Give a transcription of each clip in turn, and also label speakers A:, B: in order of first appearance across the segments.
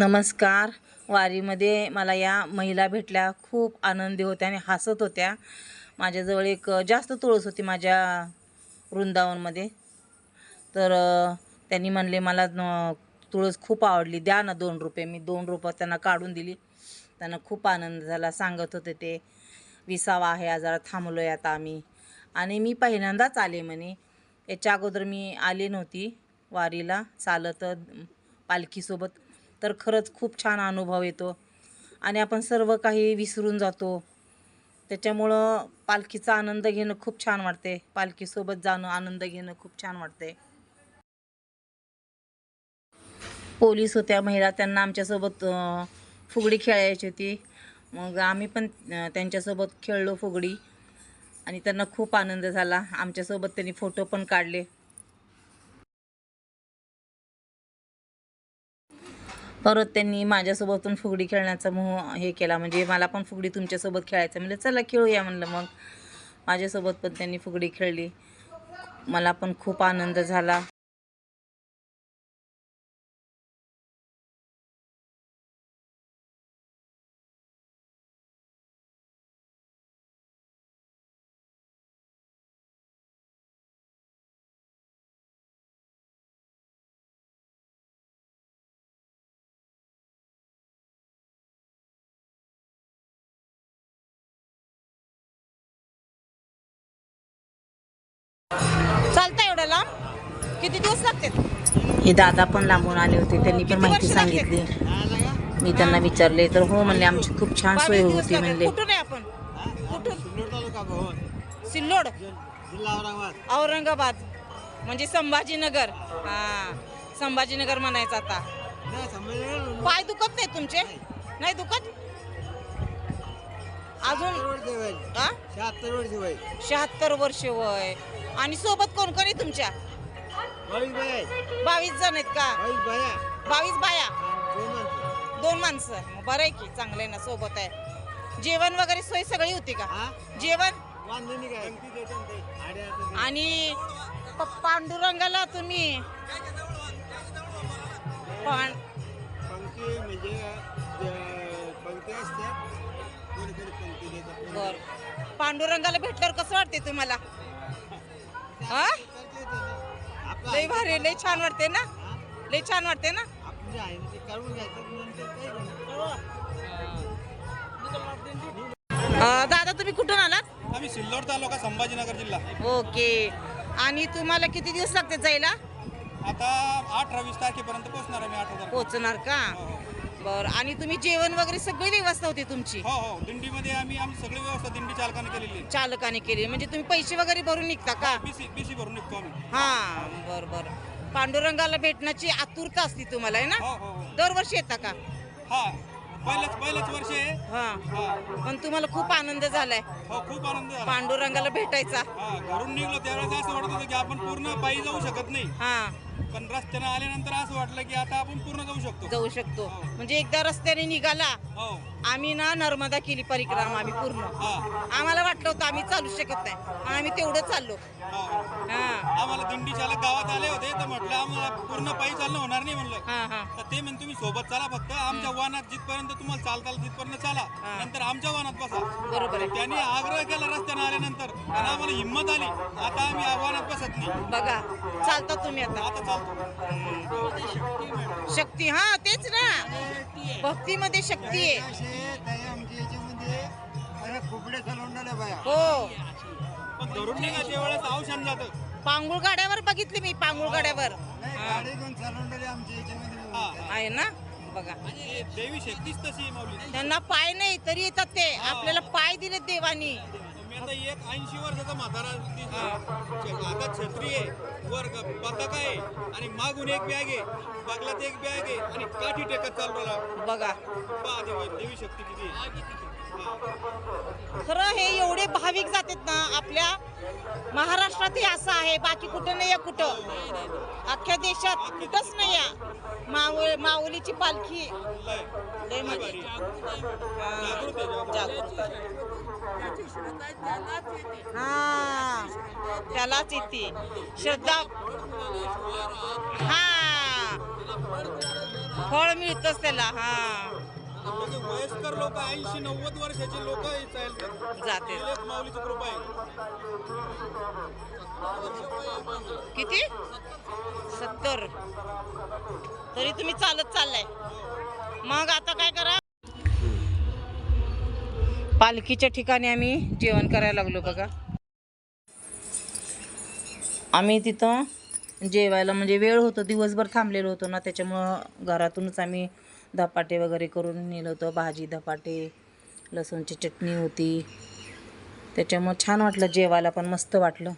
A: नमस्कार. वारीमध्ये मला या महिला भेटल्या. खूप आनंदी होत्या आणि हसत होत्या. माझ्याजवळ एक जास्त तुळस होती माझ्या वृंदावनमध्ये. तर त्यांनी म्हणले मला न- तुळस खूप आवडली. द्या ना दोन रुपये. मी दोन रुपये त्यांना काढून दिली. त्यांना खूप आनंद झाला. सांगत होते ते विसावा आहे आजारा थांबलो आहे आता आम्ही. आणि मी पहिल्यांदाच आले म्हणे. याच्या अगोदर मी आले नव्हती वारीला. चालत पालखीसोबत. तर खरंच खूप छान अनुभव येतो. आणि आपण सर्व काही विसरून जातो. त्याच्यामुळं पालखीचा आनंद घेणं खूप छान वाटते. पालखीसोबत जाणं आनंद घेणं खूप छान वाटते. पोलीस होत्या महिला त्यांना आमच्यासोबत फुगडी खेळायची होती. मग आम्ही पण त्यांच्यासोबत खेळलो फुगडी. आणि त्यांना खूप आनंद झाला. आमच्यासोबत त्यांनी फोटो पण काढले. परत त्यांनी माझ्यासोबत पण फुगडी खेळण्याचा मोह हे केला. म्हणजे मला पण फुगडी तुमच्यासोबत खेळायचं म्हणजे चला खेळूया. म्हणलं मग माझ्यासोबत पण त्यांनी फुगडी खेळली. मला पण खूप आनंद झाला.
B: चालतं एवढं लांब? किती दिवस लागतात
A: हे दादा पण लांबून आले होते त्यांनी पण माहिती सांगितली. मी त्यांना विचारले तर हो म्हणले आमची खूप छान सोय होती. म्हणले.
B: कुठून आहे आपण? कुठून?
C: सिल्लोड. औरंगाबाद.
B: औरंगाबाद म्हणजे संभाजीनगर. हा. संभाजीनगर म्हणायचं आता. पाय दुखत नाही तुमचे? नाही दुखत? अजून? हा
C: शहात्तर वर्ष वय.
B: शहात्तर वर्ष वय. आणि सोबत कोण कोण आहे तुमच्या?
C: बावीस बाया आहेत.
B: बावीस जण आहेत का?
C: बावीस बाया.
B: बावीस बाया.
C: आणि दोन माणसं.
B: दोन माणसं. मग बरं आहे की चांगलं आहे ना सोबत आहे. जेवण वगैरे सोय सगळी होती का?
C: हा?
B: जेवण?
C: वांधणी काय.
B: आणि प- पांडुरंगाला तुम्ही?
C: पंक्ती म्हणजे अं,
B: बर. पांडुरंगाला भेटल्यावर कसं वाटते तुम्हाला? हा?
C: आहे
B: भारी लय छान वाटते ना?
C: हा?
B: लय छान वाटते ना. अं, दादा तुम्ही कुठून आलात?
D: आम्ही सिल्लोड तालुका संभाजीनगर जिल्हा.
B: ओके. आणि तुम्हाला किती दिवस लागते जायला?
D: आता अठरा वीस तारखेपर्यंत पोहोचणार आहे मी आठ हजार.
B: पोहोचणार का? बर आणि तुम्ही जेवण वगैरे सगळी व्यवस्था होती तुमची?
D: हो हो. दिंडीमध्ये आम्ही आमची सगळी व्यवस्था दिंडी चालकाने केलेली. आहे
B: चालकाने केली. म्हणजे तुम्ही पैसे वगैरे भरून निघता का?
D: बीसी बीसी भरून निघतो आम्ही.
B: हा बर बर. पांडुरंगाला भेटण्याची आतुरता असते तुम्हाला आहे ना?
D: हो हो हो.
B: दरवर्षी येता का?
D: हा. पहिलंच पहिलंच वर्ष आहे.
B: हा.
D: हा.
B: पण तुम्हाला खूप आनंद झालाय.
D: हो खूप आनंद झाला.
B: पांडुरंगाला भेटायचा.
D: हा घरून निघलो त्यावेळेस असं वाटत होतं की आपण पूर्ण पायी जाऊ शकत नाही.
B: हा.
D: पण रस्त्यानं आल्यानंतर असं वाटलं की आता आपण पूर्ण जाऊ शकतो.
B: जाऊ शकतो. म्हणजे एकदा रस्त्याने निघाला
D: हो.
B: आम्ही ना नर्मदा केली परिक्रमा आम्ही पूर्ण.
D: हा.
B: आम्हाला वाटलं होतं आम्ही चालू शकत नाही. आम्ही तेवढं चाललो.
D: हो.
B: हा.
D: आम्हाला दिंडी चालक गावात आले होते तर म्हटलं आम्हाला पूर्ण पायी चालणं होणार नाही म्हणलं.
B: हा हा.
D: तर ते म्हणजे तुम्ही सोबत चाला फक्त. आमच्या वाहनात जिथपर्यंत तुम्हाला चालता आलं तिथपर्यंत चाला.
B: हा.
D: नंतर आमच्या वाहनात बसा.
B: बरोबर आहे.
D: त्यांनी आग्रह केला रस्त्याने आल्यानंतर. आणि आम्हाला हिंमत आली. आता आम्ही या वाहनात बसत नाही.
B: बघा चालता तुम्ही आता.
D: आता
B: शक्ती हा तेच ना. भक्तीमध्ये शक्ती आहे. हो. पांगुळ गाड्यावर बघितली मी पांगुळ गाड्यावर
C: आमच्या याच्यामध्ये
B: आहे ना? बघा.
D: देवी शक्तीच तशी
B: त्यांना पाय नाही तरी येतात ते. आपल्याला पाय दिलेत देवानी.
D: आता एक ऐंशी वर्षाचा म्हातारा. हातात छत्री आहे वर पताका आहे आणि मागून एक बॅग आहे बगलात एक बॅग आहे आणि काठी टेकत चालू राहिला
B: बघा
D: पहा देवी देवी शक्ती किती.
B: खरं हे एवढे भाविक जातात ना आपल्या महाराष्ट्रातही असं आहे बाकी कुठं नाही आहे कुठं. अख्ख्या देशात कुठंच नाही आहे. माऊ माऊलीची पालखी. हा त्यालाच येते. श्रद्धा. हा. फळ मिळतच त्याला हा.
D: म्हणजे वयस्कर लोक ऐंशी नव्वद वर्षाचे लोक
B: जाते.
D: माऊलीची कृपा आहे.
B: किती? सत्तर. तरी तुम्ही चालत चाललाय. मग आता काय करा? पालखीच्या ठिकाणी आम्ही जेवण करायला लागलो बघा.
A: आम्ही तिथं जेवायला म्हणजे वेळ होतो दिवसभर थांबलेलो होतो ना त्याच्यामुळं घरातूनच आम्ही धपाटे वगैरे करून नेलं होतं भाजी धपाटे लसूणची चटणी होती. त्याच्यामुळं छान वाटलं जेवायला पण मस्त वाटलं.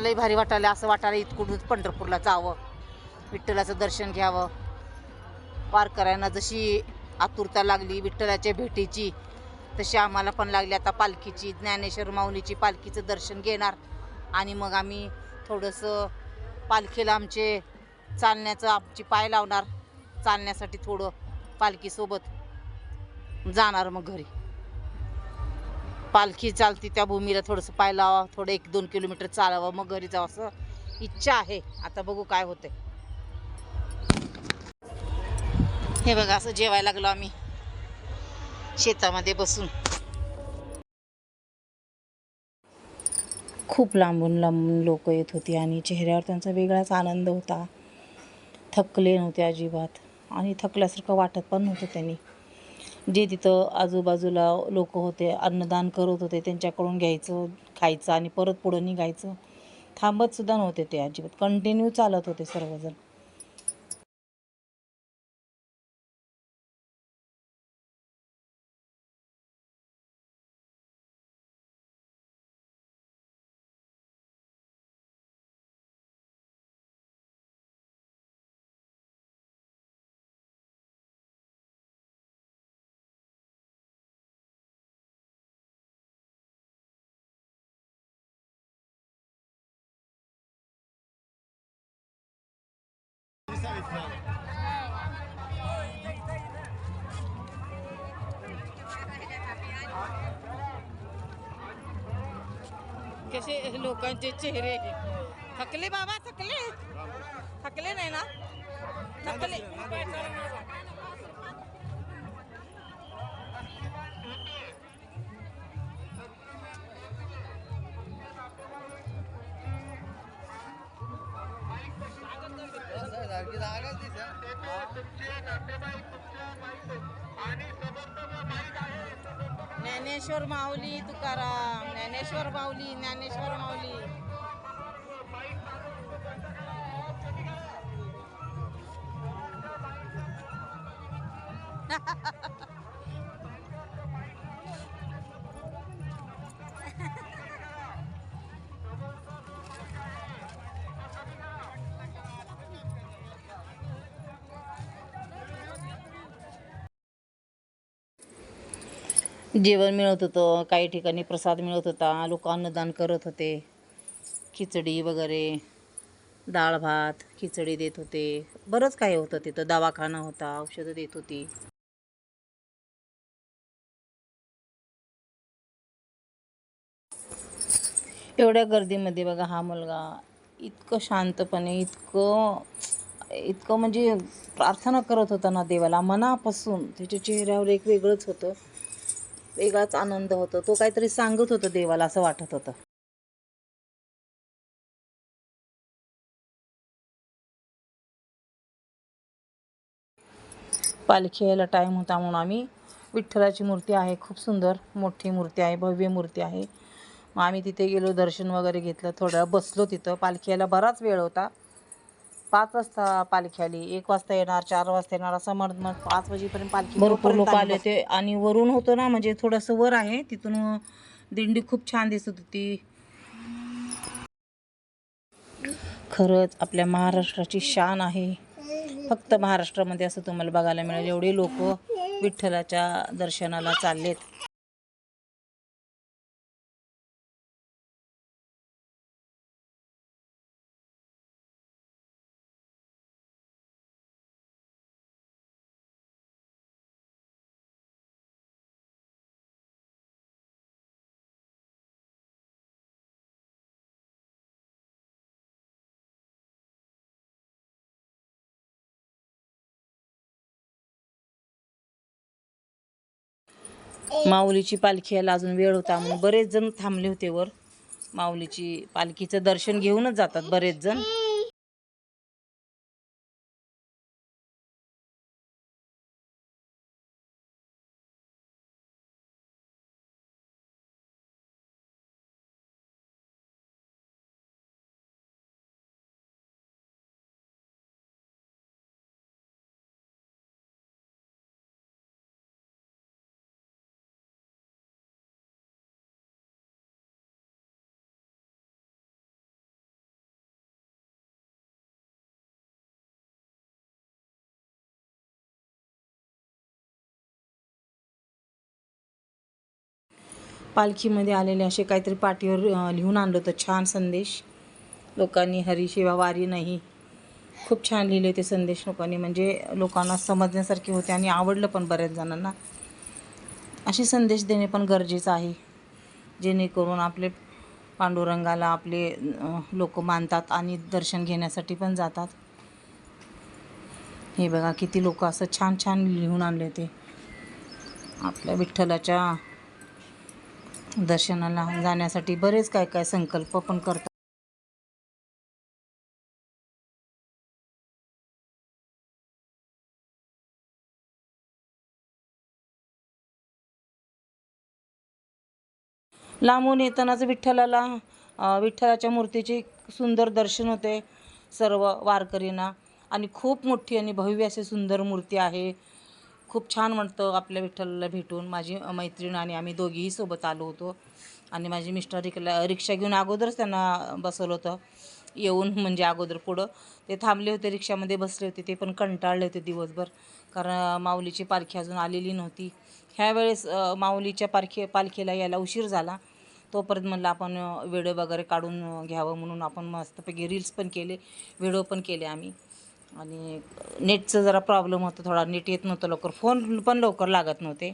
A: लई भारी वाटायला असं वाटायला इतकुन पंढरपूरला जावं विठ्ठलाचं दर्शन घ्यावं. वारकऱ्यांना जशी आतुरता लागली विठ्ठलाच्या भेटीची तशी आम्हाला पण लागली. आता पालखीची ज्ञानेश्वर माऊलीची पालखीचं दर्शन घेणार. आणि मग आम्ही थोडंसं पालखीला आमचे चालण्याचं आमची पाय लावणार. चालण्यासाठी थोडं पालखीसोबत जाणार मग घरी. पालखी चालती त्या भूमीला थोडंसं पाय लावा थोडं एक दोन किलोमीटर चालावं मग घरी जावं असं इच्छा आहे. आता बघू काय होतंय. हे बघा असं जेवायला लागलो आम्ही. शेतामध्ये बसून. खूप लांबून लांबून लोक येत होती आणि चेहऱ्यावर त्यांचा वेगळाच आनंद होता. थकले नव्हते अजिबात. आणि थकल्यासारखं वाटत पण नव्हतं त्यांनी. जे तिथं आजूबाजूला लोक होते अन्नदान करत होते त्यांच्याकडून घ्यायचं खायचं आणि परत पुढं निघायचं. थांबतसुद्धा नव्हते ते अजिबात. कंटिन्यू चालत होते सर्वजण.
B: कसे लोकांचे चेहरे थकले बाबा थकले. थकले नाही ना? थकले. ज्ञानेश्वर माऊली तुकाराम ज्ञानेश्वर माऊली ज्ञानेश्वर माऊली.
A: जेवण मिळत होतं काही ठिकाणी प्रसाद मिळत होता लोक अन्नदान करत होते. खिचडी वगैरे डाळ भात खिचडी देत होते. बरंच काही होतं तिथं. दवाखाना होता औषधं देत होती. एवढ्या गर्दीमध्ये बघा हा मुलगा इतकं शांतपणे इतकं इतकं म्हणजे प्रार्थना करत होता ना देवाला. मनापासून त्याच्या चेहऱ्यावर एक वेगळंच होतं. वेगळाच आनंद होतो. तो काहीतरी सांगत होतं देवाला असं वाटत होतं. पालखी यायला टाईम होता म्हणून आम्ही विठ्ठलाची मूर्ती आहे. खूप सुंदर मोठी मूर्ती आहे. भव्य मूर्ती आहे. मग आम्ही तिथे गेलो दर्शन वगैरे घेतलं. थोडं बसलो तिथं. पालखी यायला बराच वेळ होता. पाच वाजता पालखी आली. एक वाजता येणार चार वाजता येणार असं म्हणत मग पाच वाजेपर्यंत पालखी भरपूर लोक आले होते. आणि वरून होतं ना म्हणजे थोडंसं वर आहे. तिथून दिंडी खूप छान दिसत होती. खरंच आपल्या महाराष्ट्राची शान आहे. फक्त महाराष्ट्रामध्ये असं तुम्हाला बघायला मिळेल. एवढे लोक विठ्ठलाच्या दर्शनाला चाललेत. माऊलीची पालखी यायला अजून वेळ होता म्हणून बरेच जण थांबले होते वर. माऊलीची पालखीचं दर्शन घेऊनच जातात बरेच जण. पालखीमध्ये आलेले असे काहीतरी पाठीवर लिहून आणलं होतं. छान संदेश. लोकांनी हरिशिवा वारी नाही. खूप छान लिहिले ते संदेश लोकांनी. म्हणजे लोकांना समजण्यासारखे होते आणि आवडलं पण बऱ्याच जणांना. असे संदेश देणे पण गरजेचं आहे. जेणेकरून आपले पांडुरंगाला आपले लोक मानतात आणि दर्शन घेण्यासाठी पण जातात. हे बघा किती लोक असं छान छान लिहून आणले ते. आपल्या विठ्ठलाच्या दर्शनाला जाण्यासाठी बरेच काय काय संकल्प पण करतात. लांबून येतानाच विठ्ठलाला विठ्ठलाच्या मूर्तीचे सुंदर दर्शन होते सर्व वारकरींना. आणि खूप मोठी आणि भव्य अशी सुंदर मूर्ती आहे. खूप छान वाटतं आपल्या विठ्ठलाला भेटून. माझी मैत्रीण आणि आम्ही दोघीही सोबत आलो होतो. आणि माझी मिस्टर रिकला रिक्षा घेऊन अगोदरच त्यांना बसवलं होतं. येऊन म्हणजे अगोदर पुढं. ते थांबले होते रिक्षामध्ये बसले होते. ते पण कंटाळले होते दिवसभर. कारण माऊलीची पालखी अजून आलेली नव्हती. ह्यावेळेस माऊलीच्या पालखी पालखीला यायला उशीर झाला. तोपर्यंत म्हणलं आपण व्हिडिओ वगैरे काढून घ्यावं म्हणून आपण मस्तपैकी रील्स पण केले व्हिडिओ पण केले आम्ही. आणि नेटचं जरा प्रॉब्लेम होता थोडा नेट येत नव्हतं लवकर. फोन पण लवकर लागत नव्हते.